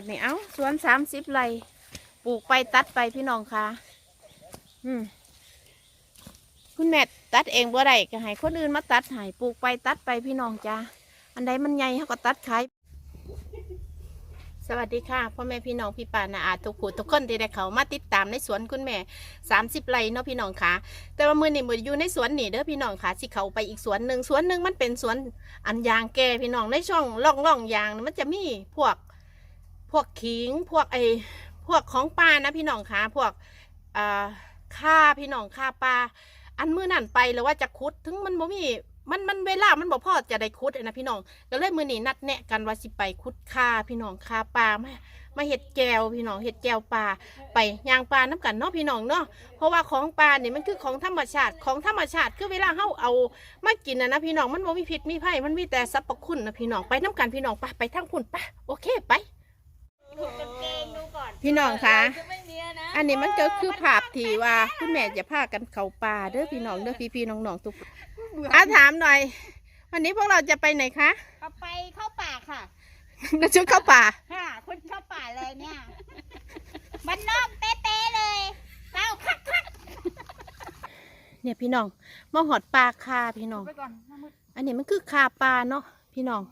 บัดนี้เอ้าสวนสามสิบไร่ปลูกไปตัดไปพี่น้องค่ะ อืมคุณแม่ตัดเองบ่ได้ก็ให้คนอื่นมาตัดให้ปลูกไปตัดไปพี่น้องจ้าอันใดมันใหญ่เขาก็ตัดขายสวัสดีค่ะพ่อแม่พี่น้องพี่ป่านาอาทุกผู้ทุกคนที่ได้เขามาติดตามในสวนคุณแม่สามสิบไร่เนาะพี่น้องค่ะ แต่ว่ามือนี่มืออยู่ในสวนนี่เด้อพี่น้องค่ะสิเขาไปอีกสวนหนึ่งสวนหนึ่งมันเป็นสวนอันยางแก่พี่น้องในช่องร่องร่องยางมันจะมีพวก พวกขิงพวกไอพวกของปลานะพี่น้องคะพวกอ่าข้าพี่น้องข้าปลาอันมือนั่นไปแล้วว่าจะคุดถึงมันบ่มีมันมันเวลา มันบ่พอจะได้คุดนะพี่น้องก็เลยมือนี้นัดแนะกันว่าสิไปคุดข้าพี่น้องขาปลามามาเห็ดแก้วพี่น้องเห็ดแก้วปลาไปยางปลาน้ำกันเนาะพี่น้องเนาะเพราะว่าของปลาเนี่ยมันคือของธรรมชาติของธรรมชาติคือเวลาเฮาเอามากินนะนะพี่น้องมันบ่มีพิษมีภัยมันมีแต่สรรพคุณนะพี่น้องไปน้ำกันพี่น้องไปไปทั้งคุณไปโอเคไป ถูกกางเกงดูก่อนพี่น้องคะจะไม่มีนะอันนี้มันก็คือภาพที่ว่าคุณแม่จะพากันเข้าป่าเด้อพี่น้องเด้อพี่พี่ๆน้องๆทุกคนอะถามหน่อย วันนี้พวกเราจะไปไหนคะ เอาไปเข้าป่าค่ะ นักชุดเข้าป่า ค่ะคนเข้าป่าเลยเนี่ยมันนอกเป๊ะๆเลยเต้าคักคักเนี่ยพี่น้องมาหอดปลาคาพี่น้อง ไปก่อนมามืดอันนี้มันคือคาปลาเนาะพี่น้อง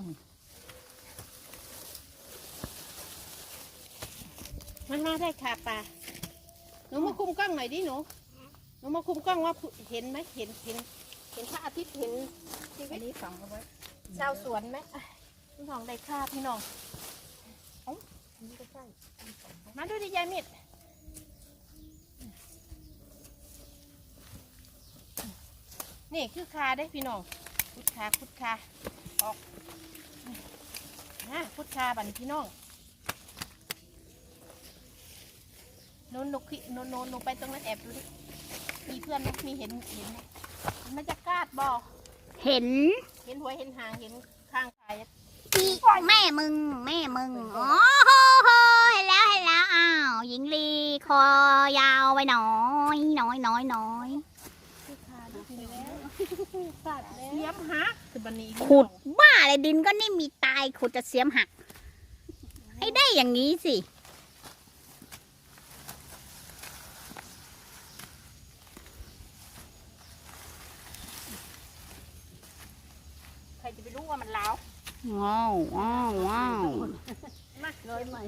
มมันมาได้คาปลาหนูมาคุมกล้องหน่อยดิหนูหนูมาคุมกล้องว่าเห็นไหมเห็นเห็น เห็นพระอาทิตย์เห็นชีวิอัตนนี้ฝังเอาไว้ชาวสวนไหมอะพี่น้องได้ค่าพี่น้องอันนี้ก็ใช่มาดูดิยายมิดนี่คือคาได้พี่น้องคุดคาคุดคา ออกนะคุดคาบัดนพี่น้องโนนนกขี้โนนโนนโนนไปตรงนั้นแอบดูดิมีเพื่อนไหมมีเห็นเห็นไหมมันจะกาดบอเห็น เห็นหัวเห็นหางเห็นข้างกายอีแม่มึง แม่มึงโอ้โหเห็นแล้วเห็นแล้วอ้าวหญิงลีคอยาวไปหน่อยน้อยน้อยน้อยคือคาดูพี่น้องเสียมหัก คือบันนี้พี่น้องขุดบ้าเลยดินก็นี่มีตายขุดจะเสียมหักให้ได้อย่างนี้สิใครจะไปรู้ว่ามันล้าวว้าวว้าวว้าวร้อยใหม่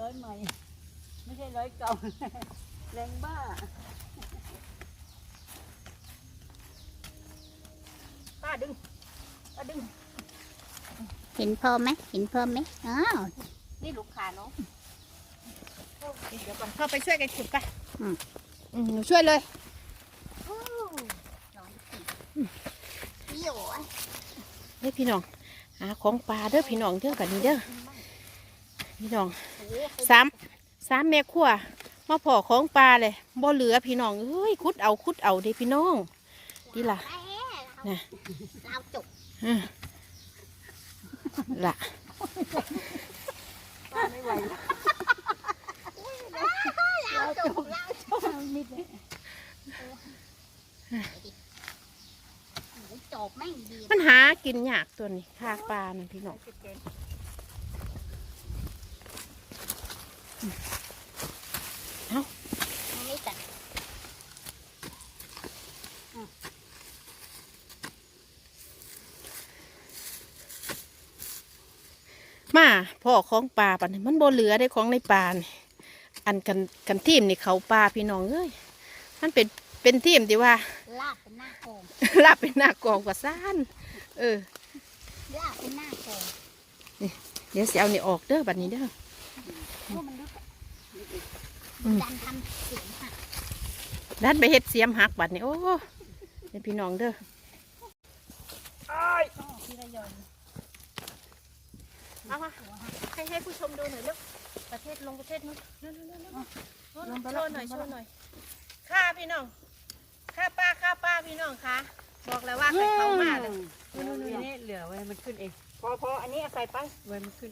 ร้อยใหม่ ไม่ใช่ร้อยเก่าแรงบ้าป้าดึงป้าดึง เห็นเพิ่มไหมเห็นเพิ่มไหมอ้าวนี่ลูกขาเนาะเดี๋ยวก่อนเข้าไปช่วยกันขุดไปอืมหนูช่วยเลยพี่โอ๋เฮ้ยพี่น้องหาของปลาเด้อพี่น้องเด้อกันนี่เด้อพี่น้องสามสามแม่ขั้วมาพอของปลาเลยบ่เหลือพี่น้องเอ้ยขุดเอาขุดเอาเด้พี่น้องดีล่ะน่ะเราจบอืม ล่ะไม่ไหวแล้วเราจบเราจบนิดเลยจบไม่ดีมันหากินยากตัวนี้คากปลานะพี่น้องเอ้า ไม่ตัด มา พ่อของปลาปันนี้มันบ่เหลือได้ของในปลานี่อันกันกันทีมนี่เขาปลาพี่น้องเอ้ยมันเป็นเป็นทีมที่ว่าลาบเป็นหน้าโกงลาบเป็นหน้ากองกว่าซ่านเออลาบเป็นหน้าโกงเดี๋ยวสิเอานี่ออกเด้อบัดนี้เด้อพวกมันลึกอะอืมดันทำเสียงหักดันไปเฮ็ดเสียมหักบัดนี้โอ้เดี๋ยวพี่น้องเด้อที่ระยอง เอามาให้ให้ผู้ชมดูหน่อยลูกประเทศลงประเทศนู้นนู้นนู้นนู้นนู้นโชว์หน่อยโชว์หน่อยค่าพี่น้องค่าป้าค่าป้าพี่น้องคะบอกแล้วว่าใครเข้ามาเลยทีนี้เหลือไว้มันขึ้นเองพอพออันนี้เอาใส่ไปไว้มันขึ้น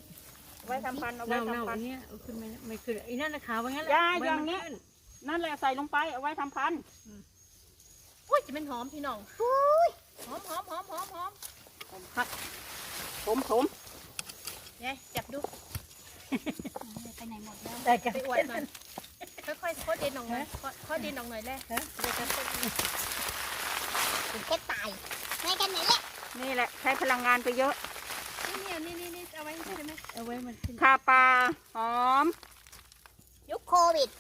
ไว้ทำพันธุ์เอาไว้เน่าเน่าทำพัอันนธุ์เนี้ยเอาขึ้นไม่ไม่ขึ้นอีนั่นนะขาวไว้งั้นแหละย่าไว้อย่างมันเนี้ยขึ้นนั่นแหละใส่ลงไปเอาไว้ทำพันธุ์อุ้ยจะเป็นหอมพี่น้องหอมหอมหอมหอมหอมผมผม ยายจับดูไปไหนหมดแล้วได้กันไปอวดหน่อยค่อยๆโคตรดินออกหน่อยโคตรดินออกหน่อยแรกแค่ตายไม่กันไหนแหละนี่แหละใช้พลังงานไปเยอะนี่นี่นี่นี่เอาไว้ใช่ไหมเอาไว้มันคาปลาหอม ยุคโควิด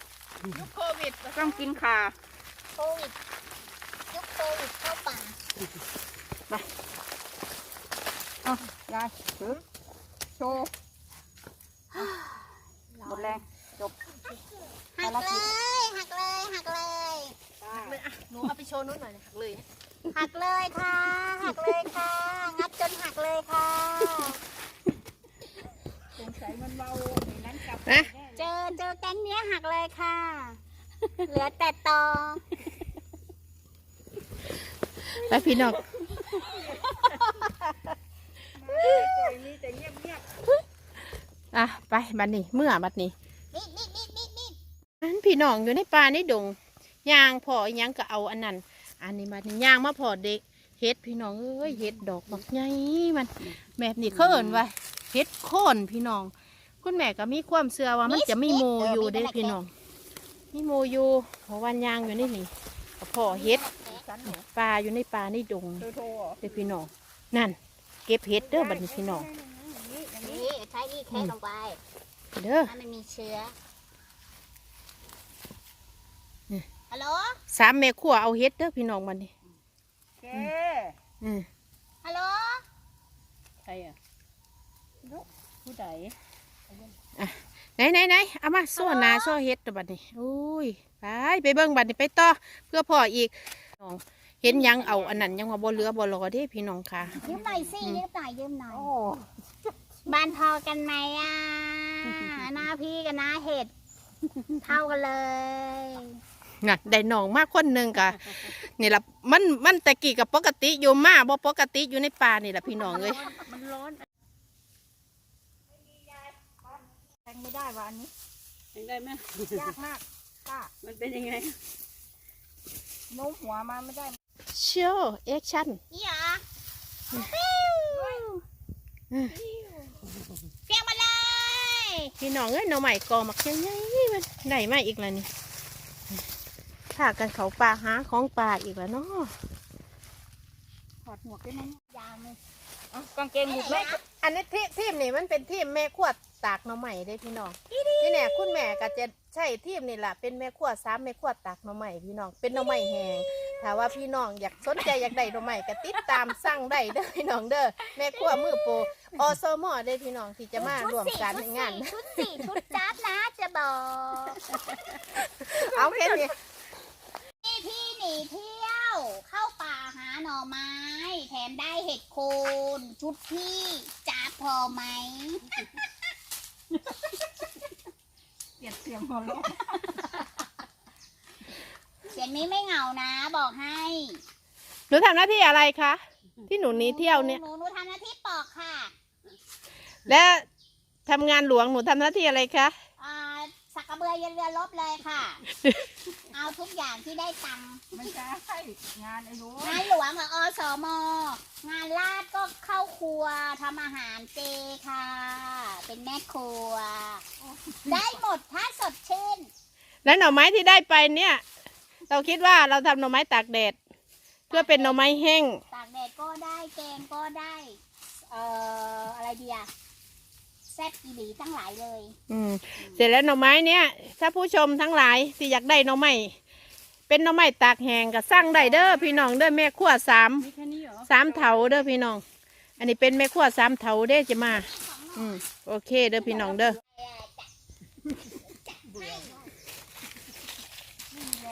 ยุคโควิดต้องกินข่าโควิดยุคโควิดเข้าป่ายายถือโชว์หมดแรงจบหักเลยหักเลยหักเลยเลยอะหนูเอาไปโชว์นู้นหน่อยนะเลยหักเลยค่ะหักเลยค่ะ งัดจนหักเลยค่ะสงสัยมันเบาในนั้นกลับนะเจอเจอแก๊งเนี้ยหักเลยค่ะ เหลือแต่ตอไปพี่น้อง มีแต่เงียบเงียบอะไปบัดนี้เมื่อบัดนี้นี่นี่นี่นี่นี่อันพี่น้องอยู่ในป่าในดงย่างพออีหยังก็เอาอันนั้น อันนี้บัดนี้ย่างมาพอเด็กเฮ็ดพี่น้องเอ้ยเฮ็ดดอกบักใหญ่มันแบบนี้เขาเอิ้นว่าเฮ็ดโคนพี่น้อง คุณแม่ก็มีความเชื่อว่ามันจะมีโมอยู่เด้พี่น้องมีโมอยู่เพราะวันย่างอยู่ในนี่ก็พอเฮ็ดสันเหรอปลาอยู่ในป่าในดงโทรโทรเหรอเด้อพี่น้องนั่น เก็บเฮ็ดเด้อบัดนี้พี่น้อง นี่ใช้นี่แค่ลงไปเด้อให้มันมีเชื้อนี่ ฮัลโหล สามแม่ครัวเอาเฮ็ดเด้อพี่น้องบัดนี้แกอืมฮัลโหล ใครอะผู้ใดไหนไหนไหนเอามาโซ่หนาโซ่เฮ็ดเด้อบัดนี้อุ้ยไปไปเบิ่งบัดนี้ไปต่อเพื่อพ่ออีกน้อง เห็นหยังเอาอันนั้นยังว่าบ่เหลือบ่รอเด้พี่น้องค่ะ ยืมหน่อยสิยืมหน่อยยืมหน่อยโอ้บ้านพอกันไหมอะหน้าพี่กับหน้าเห็ดเท่ากันเลยน่ะได้น้องมากคนหนึ่งกะนี่ล่ะมันมันแต่กี้กับปกติอยู่มาบ่ปกติอยู่ในป่านี่ล่ะพี่น้องเอ้ยมันร้อนแทงไม่ได้วะอันนี้แทงได้ไหมยากมากป้ามันเป็นยังไงโน้มหัวมาไม่ได้ โชว์แอคชั่นนี่เหรอเพียงมาเลย พี่น้องเอ้ยหน่อใหม่กอมักยังไงมันได้มาอีกแล้วนี่ถ้ากันเขาป่าหาของป่าอีกแล้วเนาะถอดหมวกได้ไหมยาวเลยกางเกงหมวกไหมอันนี้ทีทีมนี่มันเป็นทีมแม่ขวดตากหน่อใหม่ได้พี่น้องนี่แน่คุณแม่ก็จะใช่ทีมนี่แหละเป็นแม่ขวดสามแม่ขวดตากหน่อใหม่พี่น้องเป็นหน่อใหม่แหง ถ้าว่าพี่น้องอยากสนใจอยากได้หน่อใหม่ก็ติดตามสั่งได้เด้อพี่น้องเด้อแม่ขวดมือโปรอสมอได้อพี่น้องที่จะมาร่วมการในงานชุดสี่ชุดจับนะจะบอก เอาแค่นี้ นี่พี่หนีเที่ยว เข้าป่าหาหน่อไม้ แถมได้เห็ดโคนชุดพี่จับพอไหม เปลี่ยนเสียงหัวเราะ เสียงนี้ไม่เหงานะ บอกให้หนูทำหน้าที่อะไรคะ ที่หนูหนีเที่ยวเนี่ย หนูหนูทำหน้าที่ปอกค่ะและทำงานหลวงหนูทำหน้าที่อะไรคะ อ่าสักกระเบือยันเรือลบเลยค่ะ เอาทุกอย่างที่ได้ตังค์ไม่ใช่งานไอ้รู้งานหลวงกับอสมงานลาดก็เข้าครัวทำอาหารเจค่ะ เป็นแม่ครัว ได้หมดถ้าสดชื่น และหน่อไม้ที่ได้ไปเนี่ย เราคิดว่าเราทำหน่อไม้ตากแดด เพื่อเป็นหน่อไม้แห้ง ตากแดดก็ได้แกงก็ได้ เอ่ออะไรดีอะแซ่บอีหลีทั้งหลายเลย อืมเสร็จแล้วหน่อไม้เนี่ยถ้าผู้ชมทั้งหลายที่อยากได้หน่อไม้เป็นหน่อไม้ตากแห้งก็สั่งได้เด้อพี่น้องเด้อแม่ขั้วสามมีแค่นี้เหรอสามเถาเด้อพี่น้อง อันนี้เป็นแม่ขั้วสามเถาเด้อจะมา อืมโอเค เด้อพี่น้องเด้อไม่มีแร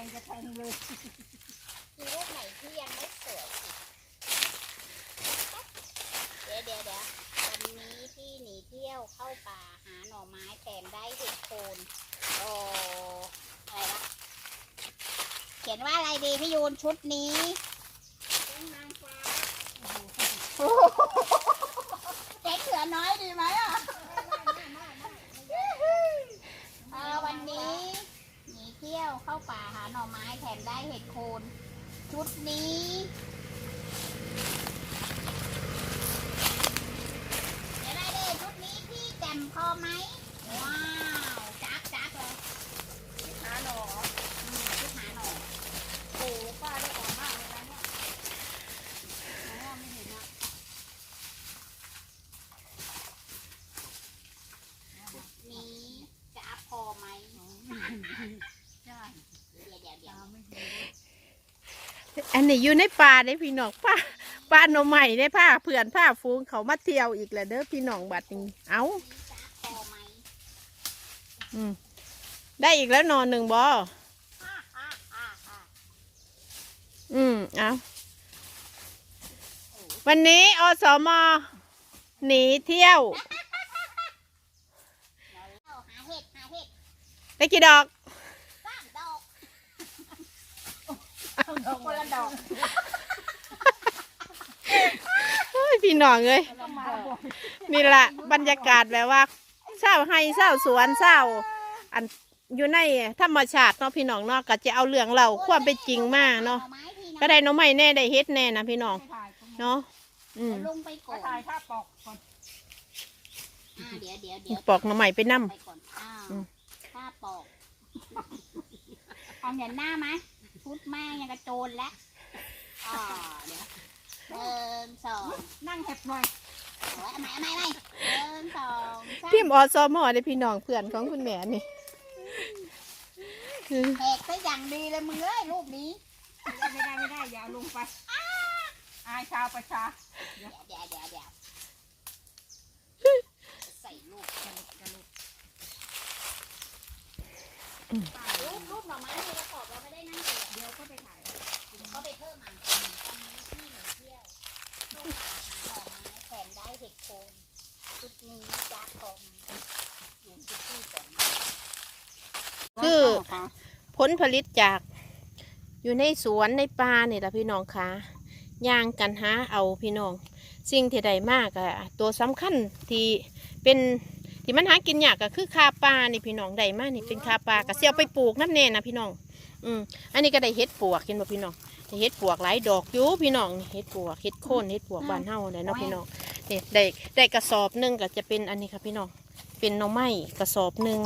งจะแทงเลยมีรูปไหนที่ยังไม่สวยอีกเดี๋ยวเดี๋ยวเดี๋ยววันนี้ที่หนีเที่ยวเข้าป่าหาหน่อไม้แถมได้เห็ดโคนโอ้อะไรวะเขียนว่าอะไรดีพี่ยูนชุดนี้นางฟ้าเจ๊เขือน้อยดีไหมอะเออวันนี้หนีเที่ยวเข้าป่าหาหน่อไม้แถมได้เห็ดโคน ชุดนี้เดี๋ยวได้เลยชุดนี้พี่แจ่มพอไหมว้าวจักจักเลย หาหน่อ อืมชุดหาหน่อย โอ้ป้าได้ออกมากเลยนะเนี่ยอ๋อไม่เห็นอะ ชุดนี้จะพอไหม ใช่ เดี๋ยวเดี๋ยวเดี๋ยว ตาไม่เห็ นอันนี้อยู่ในป่าได้พี่น้องป่าป่าหน่อใหม่ได้ผ้าเพื่อนผ้าฟูงเขามาเที่ยวอีกแล้วเด้อพี่น้องบัดนี้เอานี้จะพอไหมอืมได้อีกแล้วหนอนหนึ่งบอฮ่าฮ่าฮ่าฮ่าอืมเอาวันนี้อสมหนีเที่ยวเอาหาเห็ดหาเห็ดได้กี่ดอก สามดอก คนละดอกเฮ้ยพี่น้องเอ้ยก็มาบอกนี่แหละบรรยากาศแบบว่าเศร้าให้เศร้าสวนเศร้า อันอยู่ในธรรมชาติเนาะพี่น้องเนาะก็จะเอาเรื่องเราความเป็นจริงมาเนาะอไม้พี่ก็ได้หน้องใหม่แน่ได้เฮ็ดแน่นะพี่น้องไปถ่ายตรงนี้เนาะอืมเดี๋ยวลงไปก่ก็อนถ่ายภาพปอกก่อนอ่าเดี๋ยวเดี๋ยวเดี๋ยวปอกหน้องใหม่ไปนํไปก่อนอ้าวอืมถ้าปอกเอาเห็นหน้าไหม พุดแม่งยังกระโจนแล้วอ่าเดี๋ยวหนึ่งสองนั่งเห็บหน่อยโอ้ยเอาใหม่เอาใหม่เอาใหม่หนึ่งสองสามพิมพ์อสมได้พี่น้องเพื่อนของคุณแม่นี่อืมแหกซะอย่างดีเลยมึงเอ้ยรูปนี้ไม่ได้ไม่ได้อย่าเอาลงไปอายชาวประชาเดี๋ยวเดี๋ยวเดี๋ยวเดี๋ยวใส่ลูกกระลุกกระลุกรูปรูปหน่อไม้ในกระสอบเราไม่ได้นั่งเดี๋ยว เดี๋ยวก็ไปถ่ายก็ไปเพิ่มมาตอนนี้ที่หนูเที่ยวต้องหาหน่อไม้แถมได้เห็ดโคนชุดนี้จ้าคอมอยู่ที่ที่ก่อนคือผลผลิตจากอยู่ในสวนในป่าเนี่แหละพี่น้องคะย่างกันหาเอาพี่น้อง สิ่งที่ใดมากอะตัวสำคัญที่เป็นที่มันหากินยากก็คือคาปลานี่พี่น้องใดมากนี่เป็นคาปลาก็เสียวไปปลูกน้ำแน่นะพี่น้อง อืมอันนี้ก็ได้เห็ดปวกเห็นบ่พี่น้องได้เห็ดปวกหลายดอกอยู่พี่น้องนี่เห็ดปวกเห็ดโคนเห็ดปวกบ้านเฮาเลยเนาะพี่น้องนี่ได้ได้กระสอบหนึงก็จะเป็นอันนี้ค่ะพี่น้องเป็นหน่อไม้กระสอบหนึง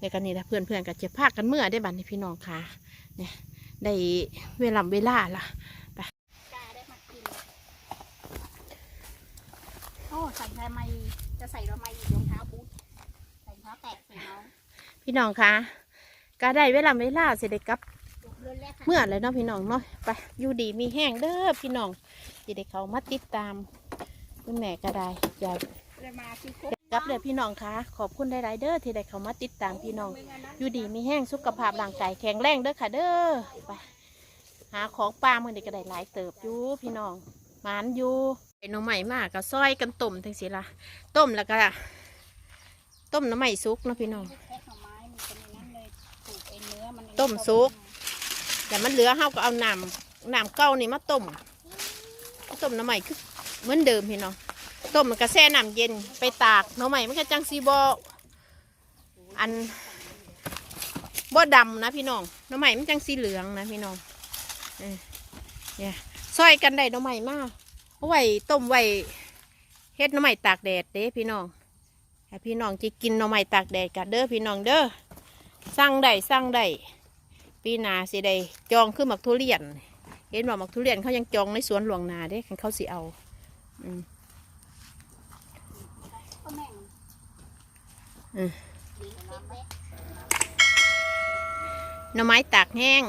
ในกันนี่นะเพื่อนเพื่อนๆก็จะพากันเมื่อได้บัดนี้พี่น้องค่ะเนี่ยได้เวลาเวลาล่ะกล้าได้มากินโอ้ใส่ทำไมจะใส่ทำไมอีกรองเท้าบูทใส่รองเท้าแตะใส่น้องพี่น้องค่ะ ก็ได้เวลาเวลาเสได็จกลับลูกเลื่อนแรกค่ะเมื่อเลยเนาะพี่น้องเนาะไปอยู่ดีมีแห้งเด้อพี่น้องสิได้เขามาติดตามคุณแม่ก็ได้อย่าเลยมาที่คุกกลับเลยพี่น้องค่ะขอบคุณหลายๆเด้อที่ได้เขามาติดตามพี่น้อง อยู่ดีมีแห้งสุขภาพร่างกายแข็งแรงเด้อค่ะเด้อไปหาของปลาเมื่อนี้ก็ได้หลายเติบอยู่พี่น้องหมานอยู่ไอ้หน้องใหม่มากก็ซอยกันต้มทั้งสิละต้มแล้วก็ต้มหน้ำใหม่สุกเนาะพี่น้อง ต้มซุปแต่มันเหลือเฮาก็เอาน้ำน้ำเก้านี่มาต้มต้มน้ำใหม่คือเหมือนเดิมพี่น้องต้มมันก็แช่น้ำเย็นไปตากน้ำใหม่มันก็จังซีบออันบ่ดำนะพี่น้องน้ำใหม่มันจังสีเหลืองนะพี่น้องเนี่ยซอยกันได้น้ำใหม่มากเอาไว้ต้มไว้เฮ็ดน้ำใหม่ตากแดดเด้พี่น้องให้พี่น้องจะกินน้ำใหม่ตากแดดกันเด้อพี่น้องเด้อสั่งได้สั่งได้ ปีนาสิได้จองขึ้นหมักทุเรียน เห็นว่าหมักทุเรียนเขายังจองในสวนหลวงนาได้คันเขาสิเอาอืมก็แม่งอืมดีน้ำไหมหน่อไม้ตากแห้ง